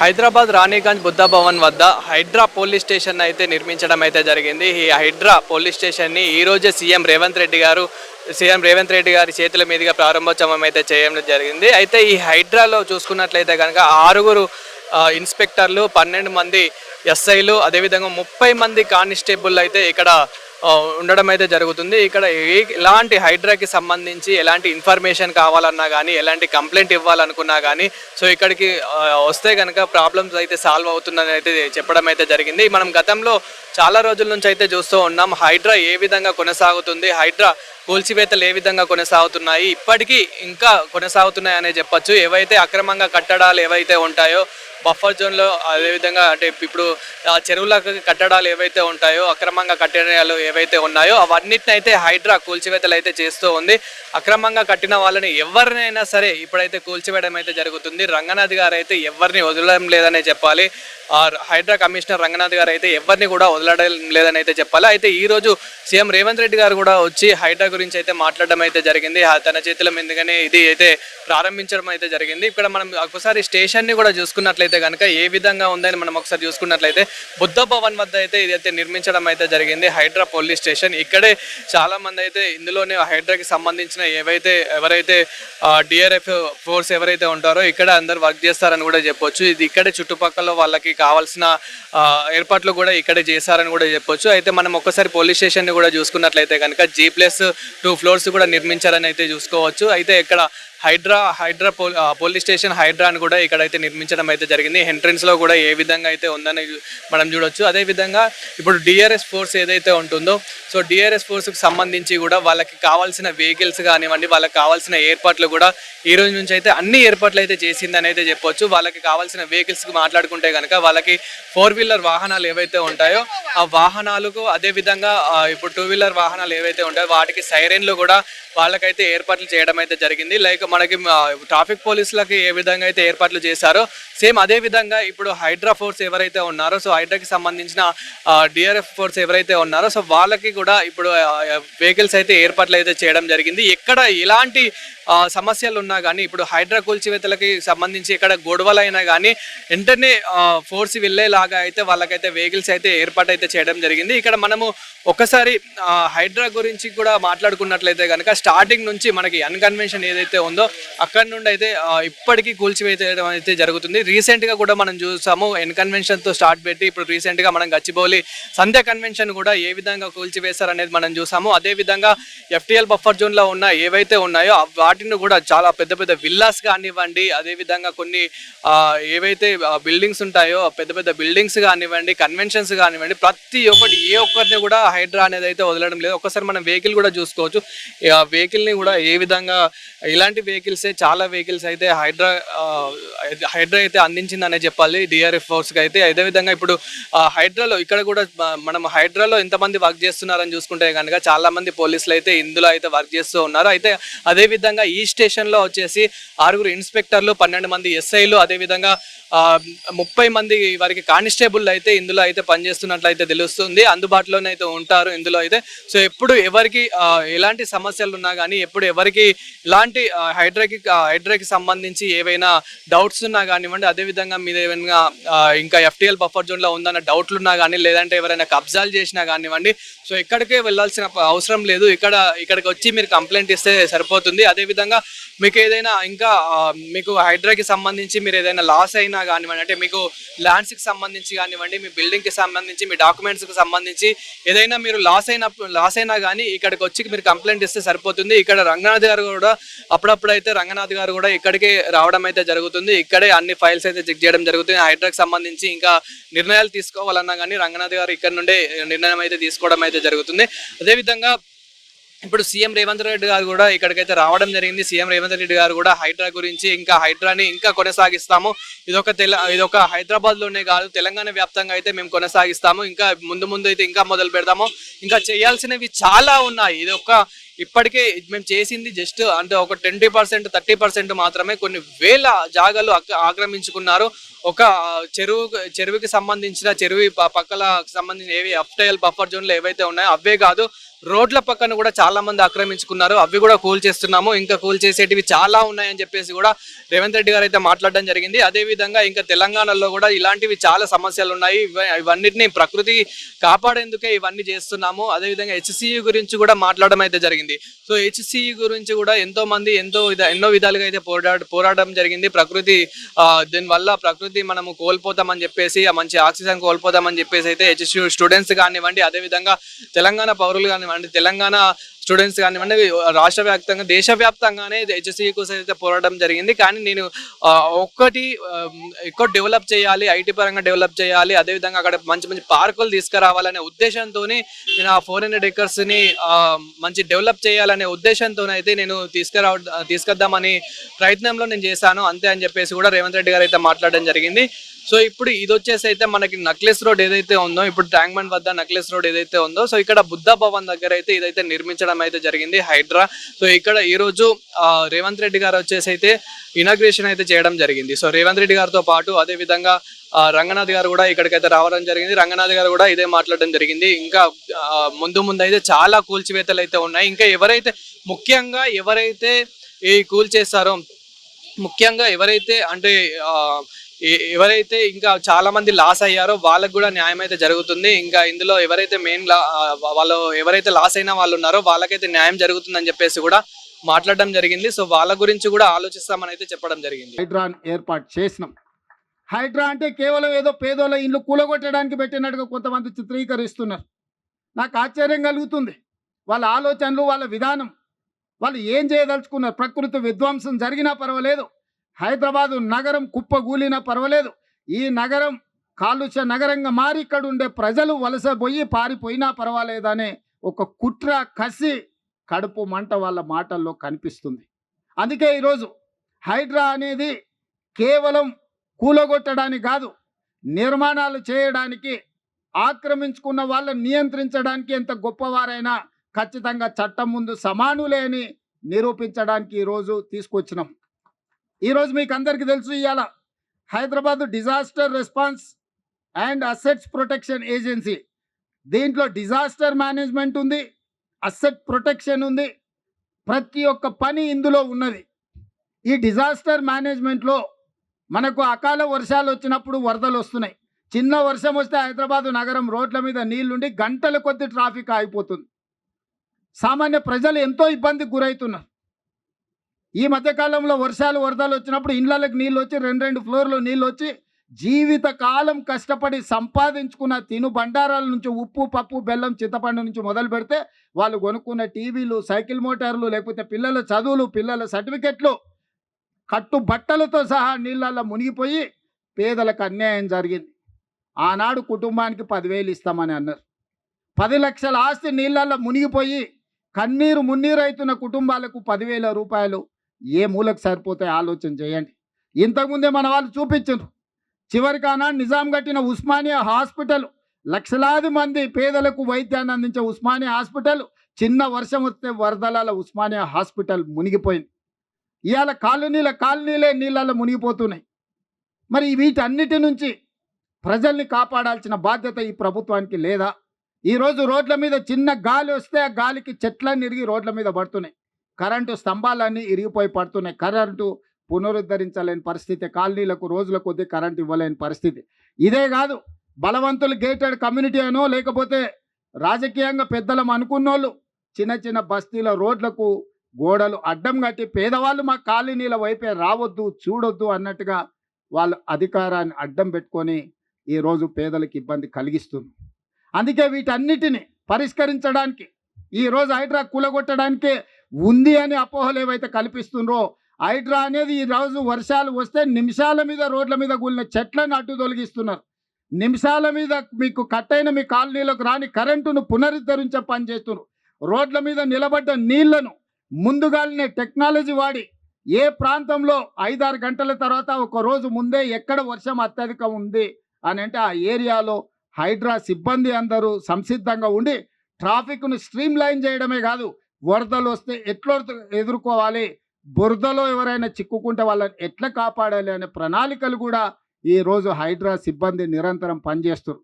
హైదరాబాద్ రాణిగంజ్ బుద్ధ భవన్ వద్ద Hydraa police station అయితే నిర్మించడం అయితే జరిగింది. ఈ హైడ్రా పోలీస్ స్టేషన్ని ఈ రోజే సీఎం రేవంత్ రెడ్డి గారు సీఎం రేవంత్ రెడ్డి గారి చేతుల మీదుగా ప్రారంభోత్సవం అయితే చేయడం జరిగింది. అయితే ఈ హైడ్రాలో చూసుకున్నట్లయితే కనుక ఆరుగురు ఇన్స్పెక్టర్లు పన్నెండు మంది ఎస్ఐలు అదేవిధంగా ముప్పై మంది కానిస్టేబుల్ అయితే ఇక్కడ ఉండడం అయితే జరుగుతుంది. ఇక్కడ ఏ- ఎలాంటి హైడ్రాకి సంబంధించి ఎలాంటి ఇన్ఫర్మేషన్ కావాలన్నా కానీ ఎలాంటి కంప్లైంట్ ఇవ్వాలనుకున్నా కానీ సో ఇక్కడికి వస్తే కనుక ప్రాబ్లమ్స్ అయితే సాల్వ్ అవుతుందని అయితే చెప్పడం అయితే జరిగింది. మనం గతంలో చాలా రోజుల నుంచి అయితే చూస్తూ ఉన్నాం హైడ్రా ఏ విధంగా కొనసాగుతుంది హైడ్రా కూల్చివేతలు ఏ విధంగా కొనసాగుతున్నాయి ఇప్పటికీ ఇంకా కొనసాగుతున్నాయి అనే చెప్పొచ్చు. ఏవైతే అక్రమంగా కట్టడాలు ఏవైతే ఉంటాయో బఫర్ జోన్లో అదేవిధంగా అంటే ఇప్పుడు చెరువులకు కట్టడాలు ఏవైతే ఉంటాయో అక్రమంగా కట్టడాలు ఏవైతే ఉన్నాయో అవన్నిటిని అయితే హైడ్రా కూల్చివేతలు అయితే చేస్తూ ఉంది. అక్రమంగా కట్టిన వాళ్ళని ఎవరినైనా సరే ఇప్పుడైతే కూల్చివేయడం అయితే జరుగుతుంది. రంగనాథ్ గారు అయితే ఎవరిని వదలడం లేదనే చెప్పాలి. ఆ హైడ్రా కమిషనర్ రంగనాథ్ గారు అయితే ఎవరిని కూడా వదలడం లేదని అయితే చెప్పాలి. అయితే ఈ రోజు సీఎం రేవంత్ రెడ్డి గారు కూడా వచ్చి హైడ్రా గురించి అయితే మాట్లాడడం అయితే జరిగింది. ఆ తన చేతుల మీదుగానే ఇది అయితే ప్రారంభించడం అయితే జరిగింది. ఇక్కడ మనం ఒకసారి స్టేషన్ని కూడా చూసుకున్నట్లయితే కనుక ఏ విధంగా ఉందని మనం ఒకసారి చూసుకున్నట్లయితే బుద్ధ భవన్ వద్ద అయితే ఇది అయితే నిర్మించడం అయితే జరిగింది. Hydraa police police station. ఇక్కడే చాలా మంది అయితే ఇందులోనే హైడ్రాకి సంబంధించిన ఏవైతే ఎవరైతే డిఆర్ఎఫ్ ఫోర్స్ ఎవరైతే ఉంటారో ఇక్కడ అందరు వర్క్ చేస్తారని కూడా చెప్పొచ్చు. ఇది ఇక్కడే చుట్టుపక్కల వాళ్ళకి కావాల్సిన ఏర్పాట్లు కూడా ఇక్కడే చేశారని కూడా చెప్పొచ్చు. అయితే మనం ఒక్కసారి పోలీస్ స్టేషన్ని కూడా చూసుకున్నట్లయితే కనుక జీ ప్లస్ టూ ఫ్లోర్స్ కూడా నిర్మించారని అయితే చూసుకోవచ్చు. అయితే ఇక్కడ హైడ్రా హైడ్రా పో పోలీస్ స్టేషన్ హైడ్రా అని కూడా ఇక్కడైతే నిర్మించడం అయితే జరిగింది. ఎంట్రన్స్లో కూడా ఏ విధంగా అయితే ఉందని మనం చూడొచ్చు. అదే విధంగా ఇప్పుడు డిఆర్ఎస్ ఫోర్స్ ఏదైతే ఉంటుందో సో డిఆర్ఎస్ ఫోర్స్కి సంబంధించి కూడా వాళ్ళకి కావాల్సిన వెహికల్స్ కానివ్వండి వాళ్ళకి కావాల్సిన ఏర్పాట్లు కూడా ఈ రోజు నుంచి అయితే అన్ని ఏర్పాట్లు అయితే చేసిందని అయితే చెప్పొచ్చు. వాళ్ళకి కావాల్సిన వెహికల్స్కి మాట్లాడుకుంటే కనుక వాళ్ళకి ఫోర్ వీలర్ వాహనాలు ఏవైతే ఉంటాయో ఆ వాహనాలకు అదే విధంగా ఇప్పుడు టూ వీలర్ వాహనాలు ఏవైతే ఉంటాయో వాటికి సైరన్లు కూడా వాళ్ళకైతే ఏర్పాట్లు చేయడం అయితే జరిగింది. లైక్ మనకి ట్రాఫిక్ పోలీసులకి ఏ విధంగా అయితే ఏర్పాట్లు చేశారో సేమ్ అదే విధంగా ఇప్పుడు హైడ్రా ఫోర్స్ ఎవరైతే ఉన్నారో సో హైడ్రాకి సంబంధించిన డిఆర్ఎఫ్ ఫోర్స్ ఎవరైతే ఉన్నారో సో వాళ్ళకి కూడా ఇప్పుడు వెహికల్స్ అయితే ఏర్పాట్లు అయితే చేయడం జరిగింది. ఎక్కడ ఎలాంటి సమస్యలు ఉన్నా కానీ ఇప్పుడు హైడ్రా కూల్చివేతలకి సంబంధించి ఇక్కడ గొడవలైనా కానీ వెంటనే ఫోర్స్ వెళ్ళేలాగా అయితే వాళ్ళకైతే వెహికల్స్ అయితే ఏర్పాటు అయితే చేయడం జరిగింది. ఇక్కడ మనము ఒకసారి హైడ్రా గురించి కూడా మాట్లాడుకున్నట్లయితే కనుక స్టార్టింగ్ నుంచి మనకి అన్కన్వెన్షన్ ఏదైతే ఉందో అక్కడ నుండి అయితే ఇప్పటికీ కూల్చివేయడం అయితే జరుగుతుంది. రీసెంట్గా కూడా మనం చూసాము ఎన్ కన్వెన్షన్తో స్టార్ట్ పెట్టి ఇప్పుడు రీసెంట్గా మనం గచ్చిబౌలి సంధ్య కన్వెన్షన్ కూడా ఏ విధంగా కూల్చివేశారు అనేది మనం చూసాము. అదే విధంగా ఎఫ్టిఎల్ బఫర్ జోన్లో ఉన్న ఏవైతే ఉన్నాయో వాటిని కూడా చాలా పెద్ద పెద్ద విల్లాస్ కానివ్వండి అదే విధంగా కొన్ని ఏవైతే బిల్డింగ్స్ ఉంటాయో పెద్ద పెద్ద బిల్డింగ్స్ కానివ్వండి కన్వెన్షన్స్ కానివ్వండి ప్రతి ఒక్కటి ఏ ఒక్కరిని కూడా హైడ్రా అనేది అయితే వదలడం లేదు. ఒక్కసారి మనం వెహికల్ కూడా చూసుకోవచ్చు. వెహికల్ని కూడా ఏ విధంగా ఇలాంటి వెహికల్సే చాలా వెహికల్స్ అయితే హైడ్రా హైడ్రా అయితే అందించిందనే చెప్పాలి. డిఆర్ఎఫ్ ఫోర్స్కి అయితే. అదేవిధంగా ఇప్పుడు హైడ్రాలో ఇక్కడ కూడా మనం హైడ్రాలో ఎంతమంది వర్క్ చేస్తున్నారని చూసుకుంటే కనుక చాలామంది పోలీసులు అయితే ఇందులో అయితే వర్క్ చేస్తూ ఉన్నారు. అయితే అదే విధంగా ఈ స్టేషన్లో వచ్చేసి ఆరుగురు ఇన్స్పెక్టర్లు పన్నెండు మంది ఎస్ఐలు అదేవిధంగా ముప్పై మంది వారికి కానిస్టేబుల్ అయితే ఇందులో అయితే పనిచేస్తున్నట్లయితే తెలుస్తుంది. అందుబాటులోనే అయితే ఉంటారు ఇందులో అయితే. సో ఎప్పుడు ఎవరికి ఎలాంటి సమస్యలు ఉన్నా కానీ ఎప్పుడు ఎవరికి ఇలాంటి హైడ్రాకి హైడ్రాకి సంబంధించి ఏవైనా డౌట్స్ ఉన్నా కానివ్వండి అదేవిధంగా మీద ఏమైనా ఇంకా ఎఫ్టీఎల్ బఫర్ జోన్లో ఉందన్న డౌట్లు ఉన్నా కానీ లేదంటే ఎవరైనా కబ్జాలు చేసినా కానివ్వండి సో ఇక్కడికే వెళ్ళాల్సిన అవసరం లేదు. ఇక్కడ ఇక్కడికి వచ్చి మీరు కంప్లైంట్ ఇస్తే సరిపోతుంది. అదేవిధంగా మీకు ఏదైనా ఇంకా మీకు హైడ్రాకి సంబంధించి మీరు ఏదైనా లాస్ అయినా కానివ్వండి అంటే మీకు ల్యాండ్స్కి సంబంధించి కానివ్వండి మీ బిల్డింగ్కి సంబంధించి మీ డాక్యుమెంట్స్కి సంబంధించి ఏదైనా మీరు లాస్ అయిన లాస్ అయినా కానీ ఇక్కడికి వచ్చి మీరు కంప్లైంట్ ఇస్తే సరిపోతుంది. ఇక్కడ రంగనాథ్ గారు కూడా అప్పుడప్పుడు ఇప్పుడైతే రంగనాథ్ గారు కూడా ఇక్కడికే రావడం అయితే జరుగుతుంది. ఇక్కడే అన్ని ఫైల్స్ అయితే చెక్ చేయడం జరుగుతుంది. హైడ్రాకి సంబంధించి ఇంకా నిర్ణయాలు తీసుకోవాలన్నా కానీ రంగనాథ్ గారు ఇక్కడ నుండే నిర్ణయం అయితే తీసుకోవడం అయితే జరుగుతుంది. అదేవిధంగా ఇప్పుడు సీఎం రేవంత్ రెడ్డి గారు కూడా ఇక్కడికైతే రావడం జరిగింది. సీఎం రేవంత్ రెడ్డి గారు కూడా హైడ్రా గురించి ఇంకా హైడ్రాని ఇంకా కొనసాగిస్తాము. ఇదొక తెల ఇదొక హైదరాబాద్లోనే కాదు తెలంగాణ వ్యాప్తంగా అయితే మేము కొనసాగిస్తాము. ఇంకా ముందు ముందు అయితే ఇంకా మొదలు పెడతాము ఇంకా చేయాల్సినవి చాలా ఉన్నాయి. ఇది ఒక ఇప్పటికే మేము చేసింది జస్ట్ అంటే ఒక ట్వంటీ పర్సెంట్ థర్టీ పర్సెంట్ మాత్రమే కొన్ని వేల జాగాలు ఆక్రమించుకున్నారు. ఒక చెరువు చెరువుకి సంబంధించిన చెరువు పక్కల సంబంధించిన ఏవి అఫ్టైల్ బఫర్ జోన్లు ఏవైతే ఉన్నాయో అవే కాదు. రోడ్ల పక్కన కూడా చాలా మంది ఆక్రమించుకున్నారు. అవి కూడా కూల్ చేస్తున్నాము. ఇంకా కూల్ చేసేటివి చాలా ఉన్నాయని చెప్పేసి కూడా రేవంత్ రెడ్డి గారు అయితే మాట్లాడడం జరిగింది. అదేవిధంగా ఇంకా తెలంగాణలో కూడా ఇలాంటివి చాలా సమస్యలు ఉన్నాయి. ఇవ- ఇవన్నిటిని ప్రకృతి కాపాడేందుకే ఇవన్నీ చేస్తున్నాము. అదే విధంగా హెచ్సియు గురించి కూడా మాట్లాడడం అయితే జరిగింది. సో హెచ్సి గురించి కూడా ఎంతో మంది ఎంతో విధ- ఎన్నో విధాలుగా అయితే పోరాడ పోరాటం జరిగింది. ప్రకృతి దీనివల్ల ప్రకృతి మనము కోల్పోతామని చెప్పేసి ఆ మంచి ఆక్సిజన్ కోల్పోతామని చెప్పేసి అయితే హెచ్సి స్టూడెంట్స్ కానివ్వండి అదే విధంగా తెలంగాణ పౌరులు కానివ్వండి తెలంగాణ స్టూడెంట్స్ కానివ్వండి రాష్ట్ర వ్యాప్తంగా దేశవ్యాప్తంగానే హెచ్ఎస్సీ కోసం అయితే పోరాటం జరిగింది. కానీ నేను ఒక్కటి ఎక్కువ డెవలప్ చేయాలి ఐటీ పరంగా డెవలప్ చేయాలి అదేవిధంగా అక్కడ మంచి మంచి పార్కులు తీసుకురావాలనే ఉద్దేశంతో నేను ఆ ఫోర్ హండ్రెడ్ ఎకర్స్ని మంచి డెవలప్ చేయాలనే ఉద్దేశంతో అయితే నేను తీసుకురావ తీసుకొద్దామని ప్రయత్నంలో నేను చేశాను. అంతే అని చెప్పేసి కూడా రేవంత్ రెడ్డి గారు అయితే మాట్లాడడం జరిగింది. సో ఇప్పుడు ఇది వచ్చేసి అయితే మనకి నక్లెస్ రోడ్ ఏదైతే ఉందో ఇప్పుడు ట్యాంక్ బండ్ వద్ద నక్లెస్ రోడ్ ఏదైతే ఉందో సో ఇక్కడ బుద్ధ భవన్ దగ్గర అయితే ఇదైతే నిర్మించడం అయితే జరిగింది హైడ్రా. సో ఇక్కడ ఈ రోజు రేవంత్ రెడ్డి గారు వచ్చేసి అయితే ఇనాగ్రేషన్ అయితే చేయడం జరిగింది. సో రేవంత్ రెడ్డి గారితో పాటు అదే విధంగా రంగనాథ్ గారు కూడా ఇక్కడికైతే రావడం జరిగింది. రంగనాథ్ గారు కూడా ఇదే మాట్లాడడం జరిగింది. ఇంకా ముందు ముందు అయితే చాలా కూల్చివేతలు అయితే ఉన్నాయి. ఇంకా ఎవరైతే ముఖ్యంగా ఎవరైతే ఈ కూల్చేస్తారో ముఖ్యంగా ఎవరైతే అంటే ఎవరైతే ఇంకా చాలా మంది లాస్ అయ్యారో వాళ్ళకు కూడా న్యాయం అయితే జరుగుతుంది. ఇంకా ఇందులో ఎవరైతే మెయిన్ వాళ్ళు ఎవరైతే లాస్ అయిన వాళ్ళు ఉన్నారో వాళ్ళకైతే న్యాయం జరుగుతుందని చెప్పేసి కూడా మాట్లాడడం జరిగింది. సో వాళ్ళ గురించి కూడా ఆలోచిస్తామని అయితే చెప్పడం జరిగింది. హైడ్రా ఏర్పాటు చేసినాం. హైడ్రా అంటే కేవలం ఏదో పేదోళ్ళ ఇల్లు కూలగొట్టడానికి పెట్టినట్టుగా కొంతమంది చిత్రీకరిస్తున్నారు. నాకు ఆశ్చర్యం కలుగుతుంది. వాళ్ళ ఆలోచనలు వాళ్ళ విధానం. వాళ్ళు ఏం చేయదలుచుకున్నారు? ప్రకృతి విధ్వంసం జరిగినా పర్వాలేదు. హైదరాబాదు నగరం కుప్పగూలినా పర్వాలేదు. ఈ నగరం కాలుష్య నగరంగా మారి ఇక్కడ ఉండే ప్రజలు వలస పోయి పారిపోయినా పర్వాలేదనే ఒక కుట్ర కసి కడుపు మంట వాళ్ళ మాటల్లో కనిపిస్తుంది. అందుకే ఈరోజు హైడ్రా అనేది కేవలం కూలగొట్టడానికి కాదు నిర్మాణాలు చేయడానికి ఆక్రమించుకున్న వాళ్ళని నియంత్రించడానికి ఎంత గొప్పవారైనా ఖచ్చితంగా చట్టం ముందు సమానులే అని నిరూపించడానికి ఈరోజు తీసుకొచ్చినాం. ఈరోజు మీకు అందరికీ తెలుసు ఇవాళ Hyderabad disaster response and assets protection agency. దీంట్లో డిజాస్టర్ మేనేజ్మెంట్ ఉంది అసెట్ ప్రొటెక్షన్ ఉంది ప్రతి ఒక్క పని ఇందులో ఉన్నది. ఈ డిజాస్టర్ మేనేజ్మెంట్లో మనకు అకాల వర్షాలు వచ్చినప్పుడు వరదలు వస్తున్నాయి. చిన్న వర్షం వస్తే హైదరాబాదు నగరం రోడ్ల మీద నీళ్ళుండి గంటల కొద్ది ట్రాఫిక్ ఆగిపోతుంది. సామాన్య ప్రజలు ఎంతో ఇబ్బందికి గురవుతున్నారు ఈ మధ్యకాలంలో వర్షాలు వరదలు వచ్చినప్పుడు ఇండ్లకి నీళ్ళు వచ్చి రెండు రెండు ఫ్లోర్లు నీళ్ళు వచ్చి జీవితకాలం కష్టపడి సంపాదించుకున్న తిను బండారాల నుంచి ఉప్పు పప్పు బెల్లం చింతపండు నుంచి మొదలు పెడితే వాళ్ళు కొనుక్కున్న టీవీలు సైకిల్ మోటార్లు లేకపోతే పిల్లల చదువులు పిల్లల సర్టిఫికెట్లు కట్టు బట్టలతో సహా నీళ్ళల్లో మునిగిపోయి పేదలకు అన్యాయం జరిగింది. ఆనాడు కుటుంబానికి పదివేలు ఇస్తామని అన్నారు. పది లక్షల ఆస్తి నీళ్ళల్లో మునిగిపోయి కన్నీరు మున్నీరు అవుతున్న కుటుంబాలకు పదివేల రూపాయలు ఏ మూలకు సరిపోతాయి ఆలోచన చేయండి. ఇంతకుముందే మన వాళ్ళు చూపించారు. చివరికి ఆనాడు నిజాం కట్టిన ఉస్మానియా హాస్పిటల్ లక్షలాది మంది పేదలకు వైద్యాన్ని అందించే ఉస్మానియా హాస్పిటల్ చిన్న వర్షం వస్తే వరదలాల ఉస్మానియా హాస్పిటల్ మునిగిపోయింది. ఇవాళ కాలనీల కాలనీలే నీళ్ళల్లో మునిగిపోతున్నాయి. మరి వీటన్నిటి నుంచి ప్రజల్ని కాపాడాల్సిన బాధ్యత ఈ ప్రభుత్వానికి లేదా? ఈరోజు రోడ్ల మీద చిన్న గాలి వస్తే ఆ గాలికి చెట్లన్నీ ఇరిగి రోడ్ల మీద పడుతున్నాయి. కరెంటు స్తంభాలన్నీ ఇరిగిపోయి పడుతున్నాయి. కరెంటు పునరుద్ధరించలేని పరిస్థితి కాలనీలకు రోజుల కొద్దీ కరెంట్ ఇవ్వలేని పరిస్థితి. ఇదే కాదు బలవంతులు గేటెడ్ కమ్యూనిటీ అనో లేకపోతే రాజకీయంగా పెద్దలం అనుకున్నోళ్ళు చిన్న చిన్న బస్తీల రోడ్లకు గోడలు అడ్డం కట్టి పేదవాళ్ళు మా కాలనీల వైపే రావద్దు చూడొద్దు అన్నట్టుగా వాళ్ళు అధికారాన్ని అడ్డం పెట్టుకొని ఈరోజు పేదలకు ఇబ్బంది కలిగిస్తుంది అందుకే వీటన్నిటిని పరిష్కరించడానికి ఈరోజు హైడ్రా కూలగొట్టడానికే ఉంది అని అపోహలు ఏవైతే కల్పిస్తుండ్రో హైడ్రా అనేది ఈ రోజు వర్షాలు వస్తే నిమిషాల మీద రోడ్ల మీద కూలిన చెట్లను అడ్డు తొలగిస్తున్నారు. నిమిషాల మీద మీకు కట్టైన మీ కాలనీలకు రాని కరెంటును పునరుద్ధరించే పని చేస్తున్నారు. రోడ్ల మీద నిలబడ్డ నీళ్ళను ముందుగానే టెక్నాలజీ వాడి ఏ ప్రాంతంలో ఐదారు గంటల తర్వాత ఒక రోజు ముందే ఎక్కడ వర్షం అత్యధికం ఉంది అని అంటే ఆ ఏరియాలో హైడ్రా సిబ్బంది అందరూ సంసిద్ధంగా ఉండి ట్రాఫిక్ను స్ట్రీమ్ లైన్ చేయడమే కాదు వరదలు వస్తే ఎట్లా ఎదుర్కోవాలి? బురదలో ఎవరైనా చిక్కుకుంటే వాళ్ళని ఎట్లా కాపాడాలి అనే ప్రణాళికలు కూడా ఈ రోజు హైడ్రా సిబ్బంది నిరంతరం పనిచేస్తారు